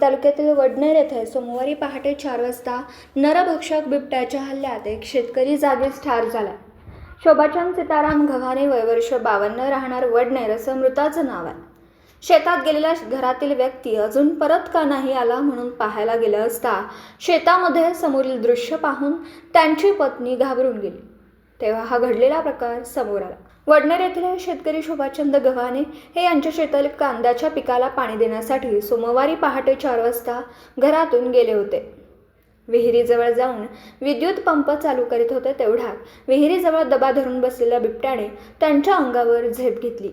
तालुक्यातील वडनेर येथे सोमवारी पहाटे चार वाजता नरभक्षक बिबट्याच्या हल्ल्यात एक शेतकरी जागीच ठार झाला. शोभाचंद सीताराम घवाने वयवर्ष बावन्न राहणार वडनेर असं मृताचं नाव आहे. शेतात गेलेल्या घरातील व्यक्ती अजून परत का नाही आला म्हणून पाहायला गेलं असता शेतामध्ये समोरील दृश्य पाहून त्यांची पत्नी घाबरून गेली. तेव्हा हा घडलेला प्रकार समोर आला. वडनेर येथील हे शेतकरी शोभाचंद गव्हाणे हे यांच्या शेतातील कांद्याच्या पिकाला पाणी देण्यासाठी सोमवारी पहाटे चार वाजता घरातून गेले होते. विहिरीजवळ जाऊन विद्युत पंप चालू करीत होते तेवढ्यात विहिरीजवळ दबा धरून बसलेल्या बिबट्याने त्यांच्या अंगावर झेप घेतली.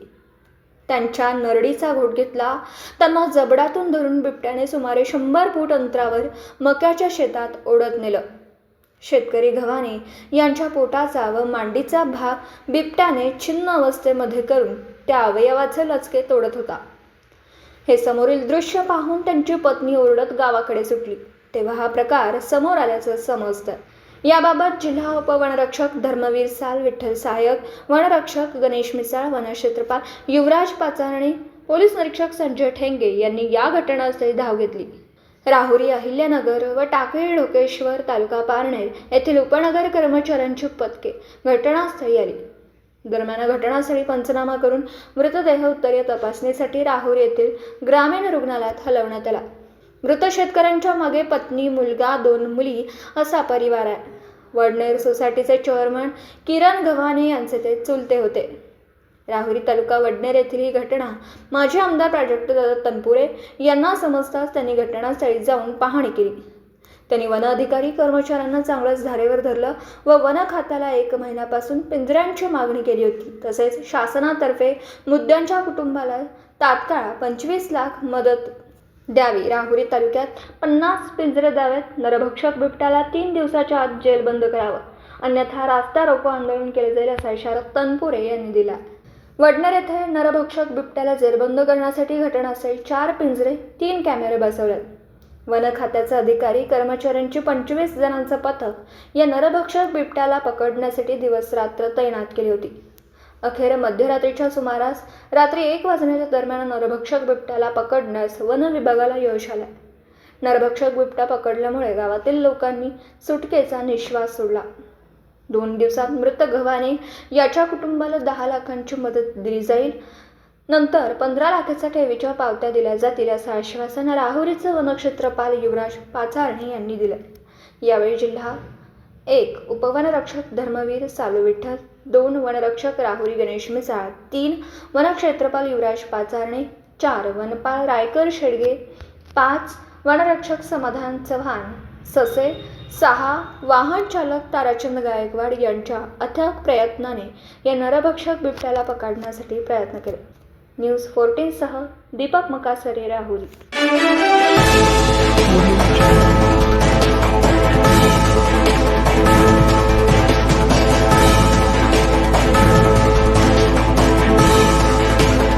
त्यांच्या नरडीचा घोट घेतला. त्यांना जबडातून धरून बिबट्याने सुमारे शंभर फूट अंतरावर मक्याच्या शेतात ओढत नेलं. शेतकरी गव्हाणे यांच्या पोटाचा व मांडीचा भाग बिबट्याने छिन्न अवस्थेमध्ये करून त्या अवयवाचे लचके तोडत होता. हे समोरील दृश्य पाहून त्यांची पत्नी ओरडत गावाकडे सुटली. तेव्हा हा प्रकार समोर आल्याचं समजतं. याबाबत जिल्हा उपवनरक्षक धर्मवीर साल विठ्ठल सहाय्यक वनरक्षक गणेश मिसाळ वनक्षेत्रपाल युवराज पाचारणे पोलीस निरीक्षक संजय ठेंगे यांनी या घटनास्थळी धाव घेतली. राहुरी अहिल्यानगर व टाकळी ढोकेश्वर तालुका पारनेर येथील उपनगर कर्मचाऱ्यांची पथके घटनास्थळी आली. दरम्यान घटनास्थळी पंचनामा करून मृतदेह उत्तरीय तपासणीसाठी राहुर येथील ग्रामीण रुग्णालयात हलवण्यात आला. मृत शेतकऱ्यांच्या मागे पत्नी मुलगा दोन मुली असा परिवार आहे. वडनेर सोसायटीचे चेअरमन किरण गव्हाणे यांचे ते चुलते होते. राहुरी तालुका वडनेर येथील ही घटना माजी आमदार प्राजक्त दादा तनपुरे यांना समजताच त्यांनी घटनास्थळी जाऊन पाहणी केली. त्यांनी वन अधिकारी कर्मचाऱ्यांना चांगलंच धारेवर धरलं व वन खात्याला एक महिन्यापासून पिंजऱ्यांची मागणी केली होती. तसेच शासनातर्फे मुद्द्यांच्या कुटुंबाला तात्काळ पंचवीस लाख मदत द्यावी. राहुरी तालुक्यात पन्नास पिंजरे द्यावेत. नरभक्षक बिबट्याला तीन दिवसाच्या आत जेलबंद करावं. अन्यथा रास्ता रोको आंदोलन केले जाईल असा इशारा तनपुरे यांनी दिला. वडनेर येथे नरभक्षक बिबट्याला जेरबंद करण्यासाठी घटनास्थळी चार पिंजरे तीन कॅमेरे बसवलेत. वन खात्याचे अधिकारी कर्मचाऱ्यांची पंचवीस जणांचं पथक या नरभक्षक बिबट्याला पकडण्यासाठी दिवस रात्र तैनात केली होती. अखेर मध्यरात्रीच्या सुमारास रात्री एक वाजण्याच्या दरम्यान नरभक्षक बिबट्याला पकडण्यास वन विभागाला यश आलं. नरभक्षक बिबटा पकडल्यामुळे गावातील लोकांनी सुटकेचा निश्वास सोडला. दोन दिवसात मृत गव्हाणे याच्या कुटुंबाला दहा लाखांची मदत दिली जाईल. नंतर पंधरा लाखाच्या ठेवीच्या पावत्या दिल्या जातील असं आश्वासन राहुरीचे वनक्षेत्रपाल युवराज पाचारणे यांनी दिलं. यावेळी जिल्हा एक उपवनरक्षक धर्मवीर सालू विठ्ठल दोन वनरक्षक राहुरी गणेश मिसाळ तीन वनक्षेत्रपाल युवराज पाचारणे चार वनपाल रायकर शेडगे पाच वनरक्षक समाधान चव्हाण ससे सहा वाहन चालक ताराचंद गायकवाड यांच्या अथक प्रयत्नाने या नरभक्षक बिबट्याला पकडण्यासाठी प्रयत्न केले. न्यूज फोर्टीनसह दीपक मकासरे राहुल.